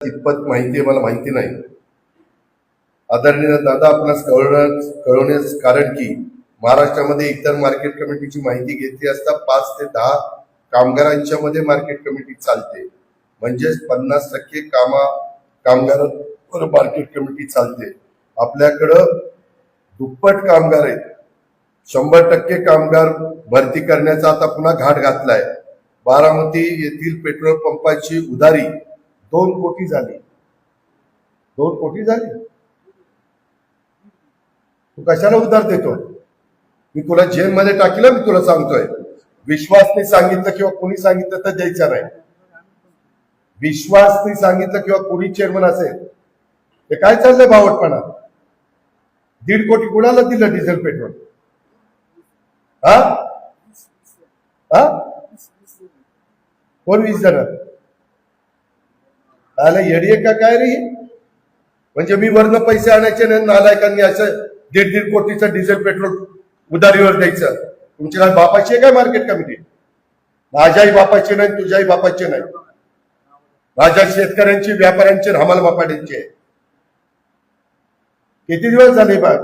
कितपत माहिती आहे मला माहिती नाही. आदरणीय दादा आपणास कळवण्यास कळवण्यास कारण की महाराष्ट्रामध्ये इतर मार्केट कमिटीची माहिती घेतली असता पाच ते दहा कामगारांच्या मध्ये मार्केट कमिटी चालते. म्हणजेच पन्नास टक्के कामा कामगारांवर मार्केट कमिटी चालते. आपल्याकडं दुप्पट कामगार आहेत. शंभर टक्के कामगार भरती करण्याचा आता पुन्हा घाट घातलाय. बारामती येथील पेट्रोल पंपाची उधारी दोन कोटी झाली. दोन कोटी झाली. तू कशाला उधार देतो? मी तुला जेलमध्ये टाकीला मी तुला सांगतोय. विश्वासने सांगितलं किंवा कोणी सांगितलं तर द्यायचं नाही. विश्वासने सांगितलं किंवा कोणी चेअरमन असेल ते काय चाललंय भावटपणा? दीड कोटी कुणाला दिलं डिझेल पेट्रोल हा? हा? कोण वीस जण? आला येडी का काय रे? म्हणजे मी वरनं पैसे आणायचे नाही नालायकांनी असं दीड दीड कोटीचं डिझेल पेट्रोल उधारीवर द्यायचं. तुमची काय बापाची आहे काय मार्केट कमिटी माझ्याही बापाची नाही तुझ्याही बापाची नाही. माझ्या शेतकऱ्यांची व्यापाऱ्यांची हमाल बापाड्यांची आहे. किती दिवस झाले बा?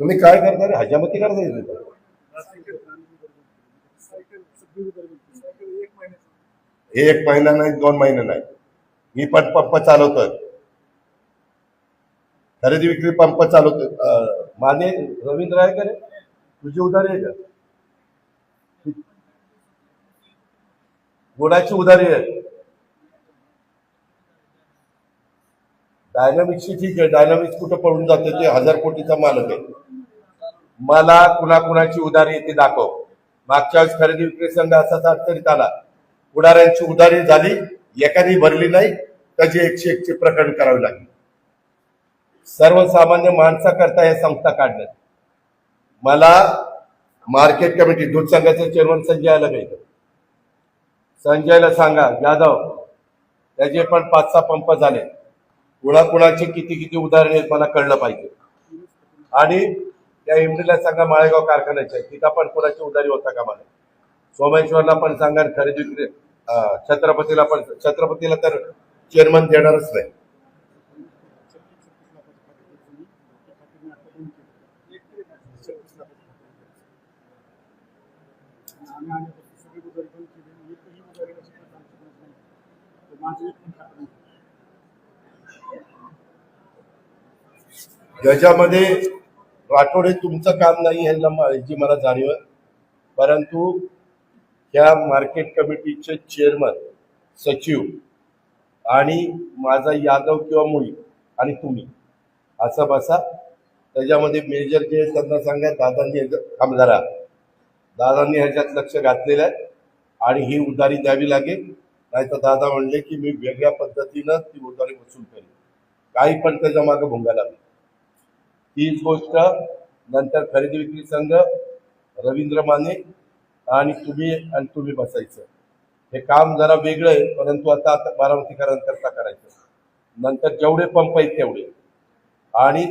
तुम्ही काय करता रे? हजामती करता हे एक महिना नाही दोन महिने नाही. मी पण पंप चालवतोय. खरेदी विक्री पंप चालवत माने रवींद्र आहे का रे? तुझी उधारी आहे का? गुणाची उधारी आहे. डायनामिक्सची ठीक आहे. डायनामिक्स कुठं पडून जाते ते हजार कोटीचा मालक आहे. मला कुणाकुणाची उधारी येते दाखव. मागच्या वेळेस खरेदी विक्री संघ असाच अडचणीत आला पुढाऱ्यांची उधारी झाली. एकाने भरली नाही त्याची एकशे एकचे प्रकरण करावे लागले. सर्वसामान्य माणसाकरता हे संस्था काढण्यात मला मार्केट कमिटी दूध संघाचे चेअरमन संजयला आलं संजयला सांगा यादव त्याचे पण पाच सहा पंप झाले. कुणाकुणाचे किती किती उदाहरणे आहेत मला कळलं पाहिजे. आणि त्या इमडीला सांगा माळेगाव कारखान्याच्या तिथं पण कुणाची उधारी होता का मला? सोमेश्वरला पण सांगा आणि खरेदी छत्रपतीला पण छत्रपतीला तर चेअरमन देणारच नाही. ज्याच्यामध्ये राठोडे तुमचं काम नाही ह्याला जी मला जाणीव परंतु ह्या मार्केट कमिटीचे चेअरमन सचिव आणि माझा यादव किंवा मुळी आणि तुम्ही असं बसा. त्याच्यामध्ये मेजर जे त्यांना सांगा दादांनी ह्याच्यात दादांनी ह्याच्यात लक्ष घातलेलं आहे आणि ही उधारी द्यावी लागेल. नाही तर दादा म्हणले की मी वेगळ्या पद्धतीनं ती उधारी वसूल करेन. काही पण त्याच्यामागे भोंगायला तीच गोष्ट नंतर खरेदी विक्री संघ रवींद्र माने आणि तुम्ही आणि तुम्ही बसायचं. हे काम जरा वेगळं आहे परंतु आता आता बारामतीकरांकरता करायचं. नंतर जेवढे पंप आहेत तेवढे. आणि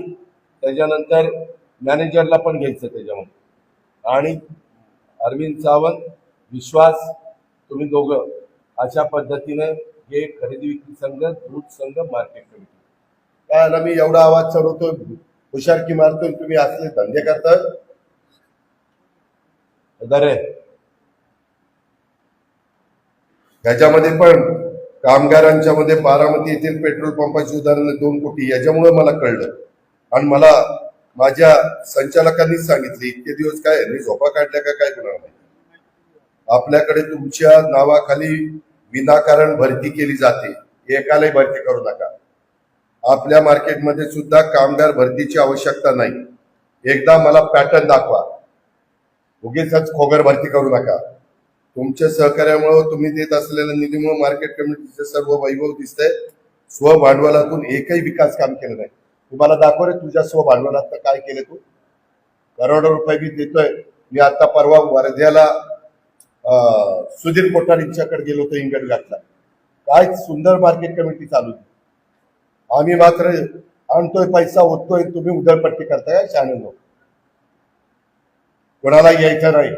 त्याच्यानंतर मॅनेजरला पण घ्यायचं त्याच्यामध्ये. आणि अरविंद सावंत विश्वास तुम्ही दोघं अशा पद्धतीने हे खरेदी विक्री संघ दूध संघ मार्केट कमिटी. कारण आम्ही मी एवढा आवाज चढवतोय हुशारकी मारतोय तुम्ही असले धंदे करता. ह्याच्यामध्ये पण कामगारांच्या मध्ये बारामती येथील पेट्रोल पंपाची उदाहरणं दोन कोटी याच्यामुळे मला कळलं. आणि मला माझ्या संचालकांनीच सांगितले इतके दिवस काय मी झोपा काढल्या का काय कुणाला माहिती आपल्याकडे तुमच्या नावाखाली विनाकारण भरती केली जाते एकालाही भरती करू नका. आपल्या मार्केटमध्ये सुद्धा कामगार भरतीची आवश्यकता नाही. एकदा मला पॅटर्न दाखवा. उगीच खोगर भरती करू नका. तुमच्या सहकार्यामुळे तुम्ही देत असलेल्या निधीमुळे मार्केट कमिटीचे सर्व वैभव दिसतंय. स्वभांडवलातून एकही विकास काम केलं नाही. तुम्हाला दाखव रे तुझ्या स्वभांडवलात काय केलं तू? करोडो रुपये मी देतोय. मी आता परवा वर्ध्याला सुधीर कोठारींच्याकडे गेलो होतो इंगड घातला काय सुंदर मार्केट कमिटी चालू आम्ही मात्र आणतोय पैसा होतोय तुम्ही उधळपट्टी करताय शाणे लोक कोणाला यायचं नाही.